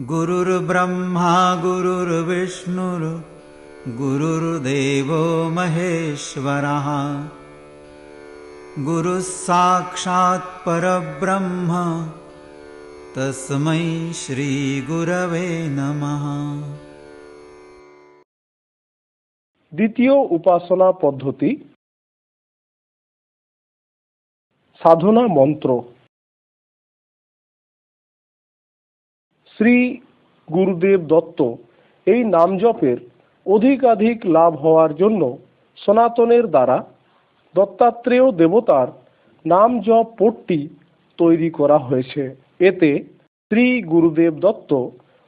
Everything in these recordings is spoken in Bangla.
गुरुर्ब्रह्मा गुरुर्विष्णुर् गुरुर्देवो महेश्वरः गुरुः साक्षात् परब्रह्म तस्मै श्रीगुरवे नमः দ্বিতীয় উপাসনা পদ্ধতি সাধনা মন্ত্র শ্রী গুরুদেব দত্ত এই নাম জপের অধিকাধিক লাভ হওয়ার জন্য সনাতনের দ্বারা দত্তাত্রেয় দেবতার নাম জপ পট্টি তৈরি করা হয়েছে। এতে শ্রী গুরুদেব দত্ত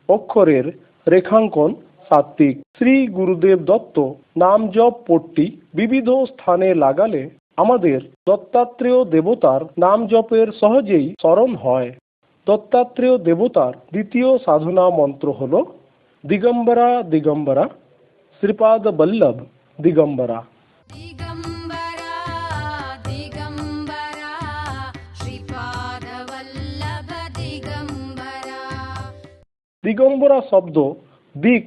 অক্ষরের রেখাঙ্কন সাত্বিক শ্রী গুরুদেব দত্ত নাম জপ পট্টি বিবিধ স্থানে লাগালে আমাদের দত্তাত্রেয় দেবতার নাম জপের সহজেই স্মরণ হয়। দত্তাত্রেয় দেবতার দ্বিতীয় সাধনা মন্ত্র হল দিগম্বরা দিগম্বরা শ্রীপাদ বল্লভ দিগম্বরা দিগম্বরা শব্দ দিক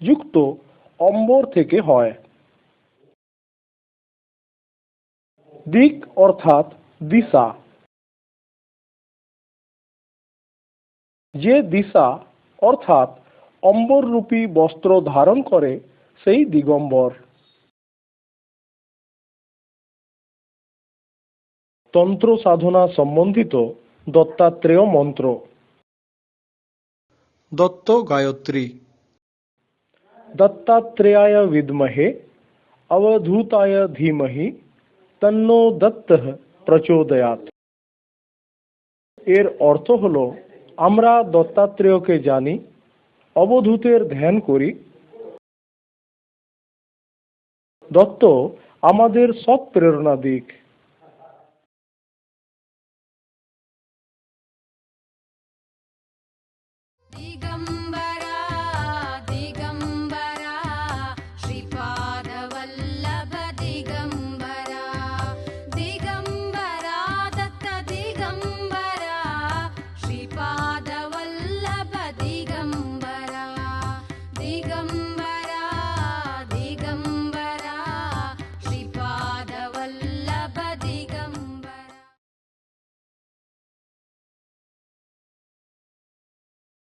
যুক্ত অম্বর থেকে হয় দিক অর্থাৎ দিশা যে দিশা অর্থাৎ অম্বররূপী বস্ত্র ধারণ করে সেই দিগম্বর। তন্ত্র সাধনা সম্বন্ধিত দত্তাত্রেয় মন্ত্র। দত্ত গায়ত্রী। দত্তাত্রেয়ায় বিদ্মহে অবধূতায় ধীমহি তন্নো দত্ত প্রচোদয়াত এর অর্থ হল আমরা দত্তাত্রেয়কে জানি অবধূতের ধ্যান করি। দত্ত আমাদের সব প্রেরণা দিক। দিগম্ব